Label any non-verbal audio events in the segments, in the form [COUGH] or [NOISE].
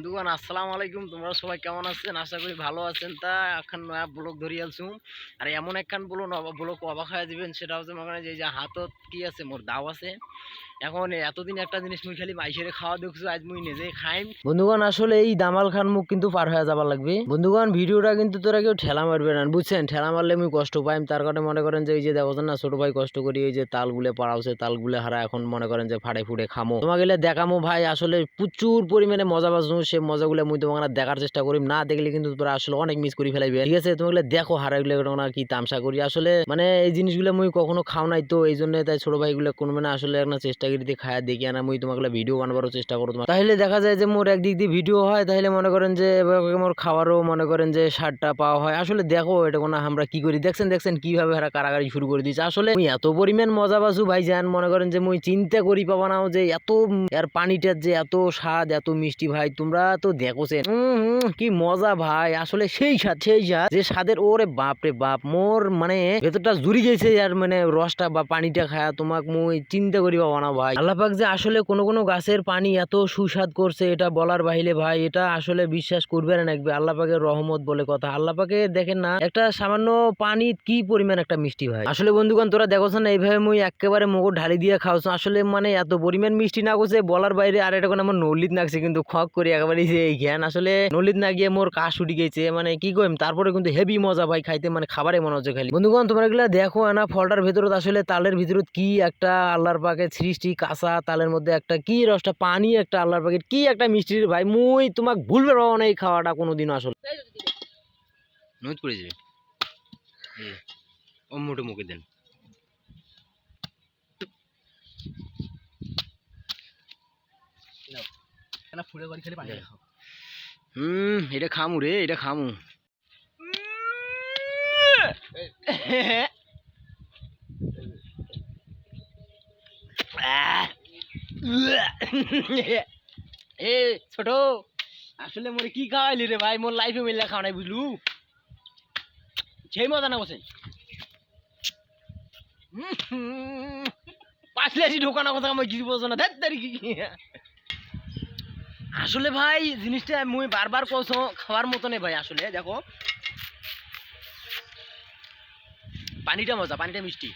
বন্ধুগণ, আসসালামু আলাইকুম। তোমরা সবাই কেমন আছেন? আশা করি ভালো আছেন। তা, এখন নয়া ব্লগ ধরিয়ে আলছু আর এমন একখান ব্লক ব্লক অবাক হয়ে দেবেন সেটা হচ্ছে মনে যে হাতত কি আছে, মোর দাও আছে। এখন এতদিন একটা জিনিস মুই খালি মাইসেরে খাওয়া দেখছ, আজ মুই নিজে খাইম। বন্ধুগণ, আসলে এই দামাল খান মুখ কিন্তু পার হয়ে যাবার লাগবে। বন্ধুগণ, ভিডিওটা কিন্তু তোরা কেউ ঠেলা মারবে না, বুঝছেন? ঠেলা মারলে মুই কষ্ট পাইম, তার কারণে মনে করেন যে যে দেখো না, ছোট ভাই কষ্ট করি যে পাড়াওছে হারা, এখন মনে করেন যে ফাড়ে ফুড়ে খামো। তোমাকে দেখামো ভাই, আসলে প্রচুর পরিমাণে মজা বাজু সে মজাগুলো মুই তোমাকে দেখার চেষ্টা করি না দেখলে কিন্তু তোরা আসলে অনেক মিস করে ফেলাইবে। ঠিক আছে, তোমাকে দেখো হারাগুলো না, কি তামসা করি। আসলে মানে এই জিনিসগুলো মুই কখনো খাও নাই তো, এই জন্য তাই ছোট ভাইগুলো কোনো মানে আসলে একটা চেষ্টা দিয়ে খায়া দেখি আনা মুই তোমাকে ভিডিও বানাবারও চেষ্টা করো তোমার তাহলে দেখা যায় যে মোর একদিক দিয়ে ভিডিও হয়, তাহলে মনে করেন যে মোর খাবারও মনে করেন যে সারটা পাওয়া হয়। আসলে দেখো এটা কোনো আমরা কি করি? দেখছেন দেখছেন কীভাবে হারা কারাগারি শুরু করে দিয়েছে। আসলে মুই এত পরিমাণ মজা বাসু ভাই যান মনে করেন যে মুই চিন্তা করি পাবা নাও যে এত এর পানিটার যে এত স্বাদ, এত মিষ্টি ভাই, তোমরা তো দেখোছেন। কি মজা ভাই। আসলে সেই স্বাদ সেই স্বাদ যে স্বাদের, ওরে বাপ রে বাপ। মোর মানে ভেতরটা জুড়ি গেছে আর মানে রসটা বা পানিটা খায়া তোমাক মুই চিন্তা করি পাবা না ভাই। আল্লাপাক যে আসলে কোনো কোনো গাছের পানি এত সুস্বাদ করছে এটা বলার বাহিরে ভাই, এটা আসলে বিশ্বাস করবে না নাকবে আল্লাপাকের রহমত বলে কথা। আল্লাপাকে দেখেন না, একটা সামান্য পানি কি পরিমাণ একটা মিষ্টি ভাই? আসলে বন্ধুগণ, তোরা দেখোছ না, এইভাবে মুই একেবারে মগর ঢালি দিয়ে খাওছ আসলে মানে এত পরিমাণ মিষ্টি না করছে বলার বাইরে আর এটা কোনো আমার নলিত নাকছে কিন্তু খক করে একেবারে যে এই জ্ঞান আসলে নলিত না গিয়ে মোর কাশ উঠে গেছে মানে কি কইম, তারপরে কিন্তু হেভি মজা ভাই, খাইতে মানে খাবারে মনে হচ্ছে খালি। বন্ধুগণ, তোমরা এগুলা দেখো না, ফলটার ভিতরত আসলে তালের ভিতরত কি একটা আল্লাহর পাকে সৃষ্টি কাঁচা তালের মধ্যে একটা কি রসটা পানি একটা আল্লাহর পাকের কি একটা মিষ্টির ভাই। মুই তোমাক ভুলবে পাবো না এই খাওয়াটা আসলে। পড়ে যাবে। ও মুখে দেন। হুম এটা খামু রে এটা খামু। [LAUGHS] [LAUGHS] এ, ছোট, আসলে কি খাওয়াইলি রে ভাই? মোর লাইফে মিললে নাই বুঝলু? সেই মজা না বসে। আসি ঢোকানো কথা কিছু বলছো না। আসলে ভাই, জিনিসটা মুই বারবার কইছো, খাওয়ার মতনে ভাই আসলে, দেখো। পানিটা মজা, পানিটা মিষ্টি।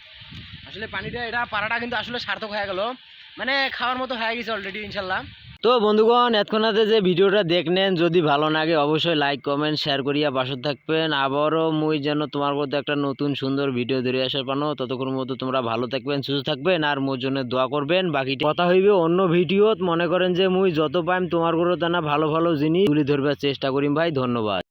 আসলে পানিটা, এটা পাড়াটা কিন্তু আসলে সার্থক হয়ে গেল। মানে খাওয়ার মতো হয়ে গেছে অলরেডি ইনশাল্লাহ। তো বন্ধুগণ, এতক্ষণাতে যে ভিডিওটা দেখলেন, যদি ভালো লাগে অবশ্যই লাইক কমেন্ট শেয়ার করিয়া পাশে থাকবেন। আবারও মুই যেন তোমার মধ্যে একটা নতুন সুন্দর ভিডিও ধরে আসার পানো ততক্ষণ মতো তোমরা ভালো থাকবেন, সুস্থ থাকবেন, আর মোর জন্য দোয়া করবেন। বাকি কথা হইবে অন্য ভিডিওত। মনে করেন যে মুই যত পাইম, তোমার করে তা না, ভালো ভালো জিনিস তুলে ধরবার চেষ্টা করিম ভাই। ধন্যবাদ।